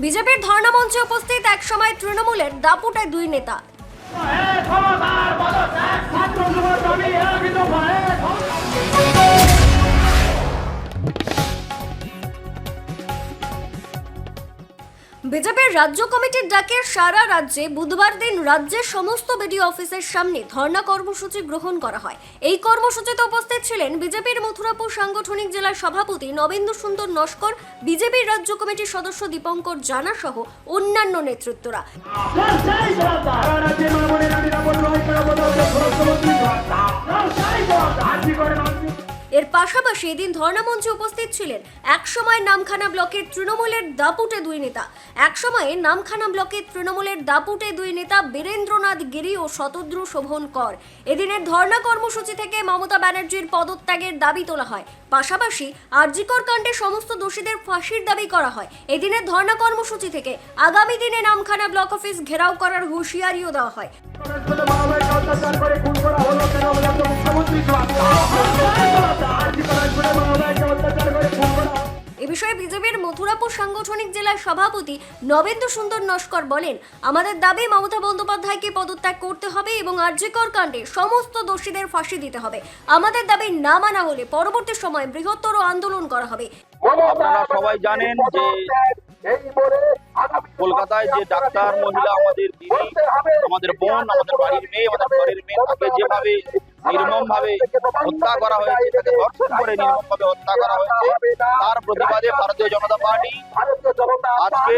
বিজেপির ধর্ণা মঞ্চে উপস্থিত একসময় তৃণমূলের দাপুটায় দুই নেতা। বিজেপির রাজ্য কমিটির ডাকে সারা রাজ্যে বুধবার দিন রাজ্যের সমস্ত বিডিও অফিসের সামনে ধর্ণা কর্মসূচি গ্রহণ করা হয়। এই কর্মসূচিতে উপস্থিত ছিলেন বিজেপির মথুরাপুর সাংগঠনিক জেলার সভাপতি নবেন্দু সুন্দর নস্কর, বিজেপির রাজ্য কমিটির সদস্য দীপঙ্কর জানা সহ অন্যান্য নেতৃত্বরা। পাশাপাশি এদিন ধর্ণামঞ্চে উপস্থিত ছিলেন একসময় নামখানা ব্লকের তৃণমূলের দাপুটে দুই নেতা। একসময়ে নামখানা ব্লকের তৃণমূলের দাপুটে দুই নেতা বীরেন্দ্রনাথ গিরি ও শতদ্রু শোভন কর। এদিনের ধর্ণা কর্মসূচি থেকে মমতা ব্যানার্জির পদত্যাগের দাবি তোলা হয়। পাশাপাশি আরজিকর কাণ্ডে সমস্ত দোষীদের ফাঁসির দাবি করা হয়। এদিনের ধর্ণা কর্মসূচি থেকে আগামী দিনে নামখানা ব্লক অফিস ঘেরাও করার হুঁশিয়ারিও দেওয়া হয়। এ বিষয়ে বিজেপির মথুরাপুর সাংগঠনিক জেলার সভাপতি নবেন্দু সুন্দর নস্কর বলেন আমাদের দাবি মমতা বন্দ্যোপাধ্যায়কে পদত্যাগ করতে হবে এবং আর্যিকর কাণ্ডে সমস্ত দোষীদের ফাঁসি দিতে হবে। আমাদের দাবি না মানা হলে পরবর্তী সময় বৃহত্তর আন্দোলন করা হবে। আপনারা সবাই জানেন যে কলকাতায় যে ডাক্তার, মহিলা, আমাদের দিদি, আমাদের বোন, আমাদের বাড়ির মেয়ে, আমাদের ঘরের মেয়ে তাকে যেভাবে নির্মম ভাবে হত্যা করা হয়েছে, তাকে ধর্ষণ করে নির্মম ভাবে হত্যা করা হয়েছে, তার প্রতিবাদে ভারতীয় জনতা পার্টি আজকে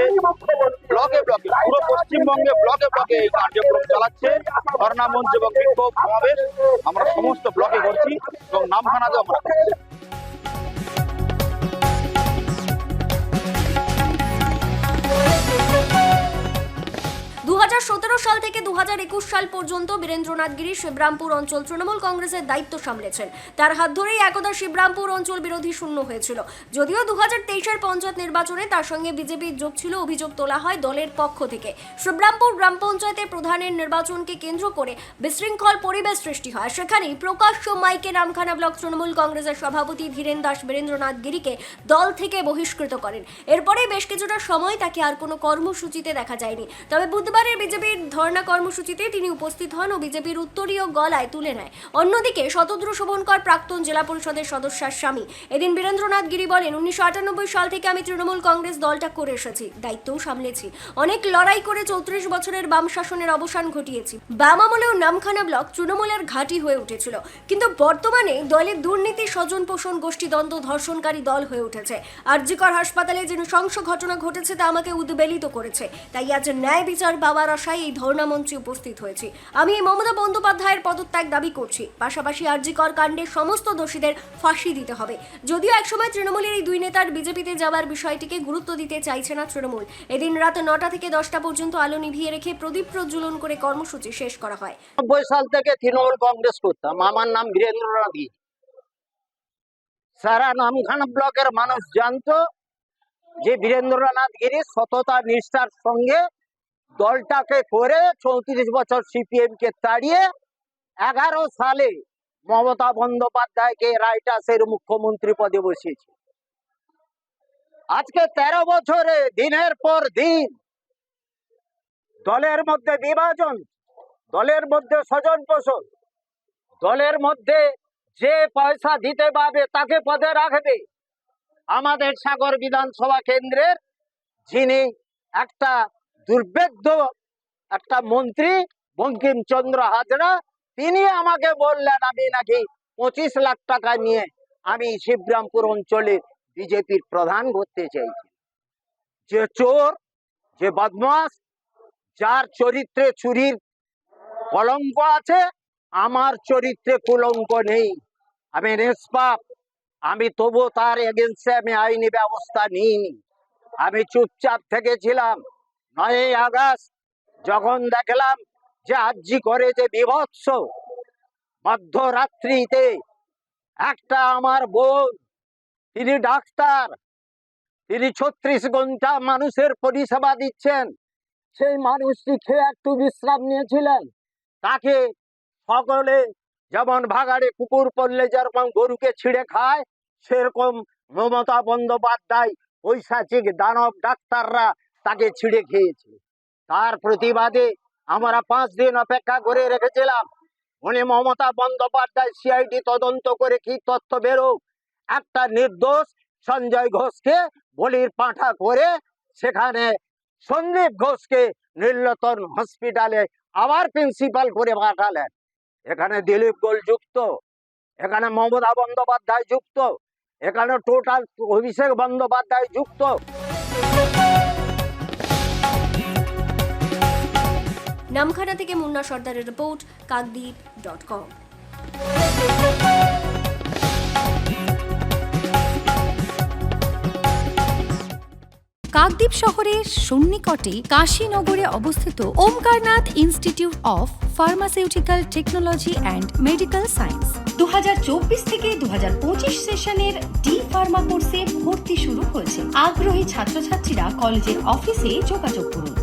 ব্লকে ব্লকে, পুরো পশ্চিমবঙ্গে ব্লকে ব্লকে এই কার্যক্রম চালাচ্ছে। ধর্ণা মঞ্চ এবং বিক্ষোভ সমাবেশ আমরা সমস্ত ব্লকে করছি এবং নামখানাতেও আমরা করছি। সাল থেকে দু হাজার একুশ সাল পর্যন্ত বীরেন্দ্রনাথ গিরি শিবরামপুর অঞ্চল তৃণমূল কংগ্রেসের দায়িত্ব সামলেছেন। তার হাত ধরেই একদা শিবরামপুর অঞ্চল বিরোধী শূন্য হয়েছিল। যদিও দু হাজার তেইশের পঞ্চায়েত নির্বাচনে তার সঙ্গে বিজেপির যোগ ছিল, অভিযোগ তোলা হয় দলের পক্ষ থেকে। শিবরামপুর গ্রাম পঞ্চায়েতের প্রধানের নির্বাচনকে কেন্দ্র করে বিশৃঙ্খল পরিবেশ সৃষ্টি হয়। সেখানেই প্রকাশ্য মাইকে নামখানা ব্লক তৃণমূল কংগ্রেসের সভাপতি ধীরেন দাস বীরেন্দ্রনাথ গিরিকে দল থেকে বহিষ্কৃত করেন। এরপরে বেশ কিছুটা সময় তাকে আর কোনো কর্মসূচিতে দেখা যায়নি। তবে বুধবারের বিজেপির ধর্ণা কর্মসূচিতে তিনি উপস্থিত হন ও বিজেপির উত্তরীয় গলায় তুলে নেয়। অন্যদিকে শতদ্রু শোভনকর প্রাক্তন জেলা পরিষদের সদস্যার স্বামী এদিন বীরেন্দ্রনাথ গিরি বলেন, উনিশশো আটানব্বই সাল থেকে আমি তৃণমূল কংগ্রেস দলটা করে এসেছি, দায়িত্বও সামলেছি। অনেক লড়াই করে চৌত্রিশ বছরের বাম শাসনের অবসান ঘটিয়েছি। বাম আমলেও নামখানা ব্লক তৃণমূলের ঘাঁটি হয়ে উঠেছিল। কিন্তু বর্তমানে দলের দুর্নীতি স্বজন পোষণ গোষ্ঠীদ্বন্দ্ব ধর্ষণকারী দল হয়ে উঠেছে। আরজিকর হাসপাতালে যে নৃশংস ঘটনা ঘটেছে তা আমাকে উদ্বেলিত করেছে। তাই আজ ন্যায় বিচার পাওয়ার আশায় এই ধর্ণা মঞ্চে উপস্থিত হয়েছি। আমি এই মমতা বন্দ্যোপাধ্যায়ের পদত্যাগ দাবি করছি। পাশাপাশি আরজিকর কাণ্ডে সমস্ত দোষীদের ফাঁসি দিতে হবে। যদিও একসময় তৃণমূলের এই দুই নেতার বিজেপিতে যাওয়ার বিষয়টিকে গুরুত্ব দিতে চাইছে না তৃণমূল, এদিন রাত নটা থেকে দশটা পর্যন্ত আলো নিভিয়ে রেখে প্রদীপ প্রজ্বলন করে কর্মসূচি শেষ করা হয়। নব্বই সাল থেকে তৃণমূল কংগ্রেস করতাম। আমার নাম বীরেন্দ্রনাথ সারা নামখানা ব্লকের মানুষ জানতো যে বীরেন্দ্রনাথ গিরি সততা, নিষ্ঠার সঙ্গে দলটাকে করে চৌত্রিশ বছর সিপিএম কে তাড়িয়ে এগারো সালে মমতা বন্দ্যোপাধ্যায়কে রাইটাসের মুখ্যমন্ত্রী পদে বসিয়েছে। আজকে তেরো বছরে দিনের পর দিন দলের মধ্যে বিভাজন, দলের মধ্যে স্বজন পোষণ দলের মধ্যে যে পয়সা দিতে পারবে তাকে পদে রাখবে আমাদের সাগর বিধানসভা কেন্দ্রের যিনি একটা দুর্বেদ্য একটা মন্ত্রী বঙ্কিমচন্দ্র হাজরা, তিনি আমাকে বললেন, আমি নাকি পঁচিশ লাখ টাকা নিয়ে আমি শিবরামপুর অঞ্চলে বিজেপির প্রধান করতে চাইছি। যে চোর, যে বদমাস যার চরিত্রে চুরির কলঙ্ক আছে, আমার চরিত্রে কুলঙ্ক নেই। আমি নিষ্পাপ, আমি তবু তার এগেনস্টে আমি আইনি ব্যবস্থা নিইনি। আমি চুপচাপ থেকেছিলাম নয়ই আগস্ট যখন দেখলাম যে আর্জি করে যে বিভৎস মধ্যরাত্রিতে একটা আমার বোন, তিনি ডাক্তার, তিনি ছত্রিশ ঘণ্টা মানুষের পরিষেবা দিচ্ছেন। সেই মানুষটি খেয়ে একটু বিশ্রাম নিয়েছিলেন। তাকে সকলে যেমন ভাগাড়ে কুকুর পড়লে যেরকম গরুকে ছিঁড়ে খায়, সেরকম মমতা বন্দ্যোপাধ্যায় ঐশাচিক দানব ডাক্তাররা তাকে ছিঁড়ে খেয়েছে। তার প্রতিবাদে আমরা পাঁচ দিন অপেক্ষা করে রেখেছিলাম। উনি মমতা বন্দ্যোপাধ্যায় সিআইডি তদন্ত করে কি তথ্য বেরোক একটা নির্দোষ সঞ্জয় ঘোষকে বলির পাঁঠা করে সেখানে সন্দীপ ঘোষকে নীলতন হসপিটালে আবার প্রিন্সিপাল করে পাঠালেন। এখানে দিলীপ গোল যুক্ত, এখানে মমতা বন্দ্যোপাধ্যায় যুক্ত, এখানে টোটাল অভিষেক বন্দ্যোপাধ্যায় যুক্ত। নামখানা থেকে মুন্না সর্দারের report Kakdwip dot com. Kakdwip শহরের সন্নিকটে কাশীনগরে অবস্থিত Omkarnath institute of pharmaceutical technology and medical science. দু হাজার চব্বিশ থেকে দু হাজার পঁচিশ সেশনের ডি ফার্মা কোর্সে ভর্তি শুরু হয়েছে। আগ্রহী ছাত্রছাত্রীরা কলেজের অফিসে যোগাযোগ করুন।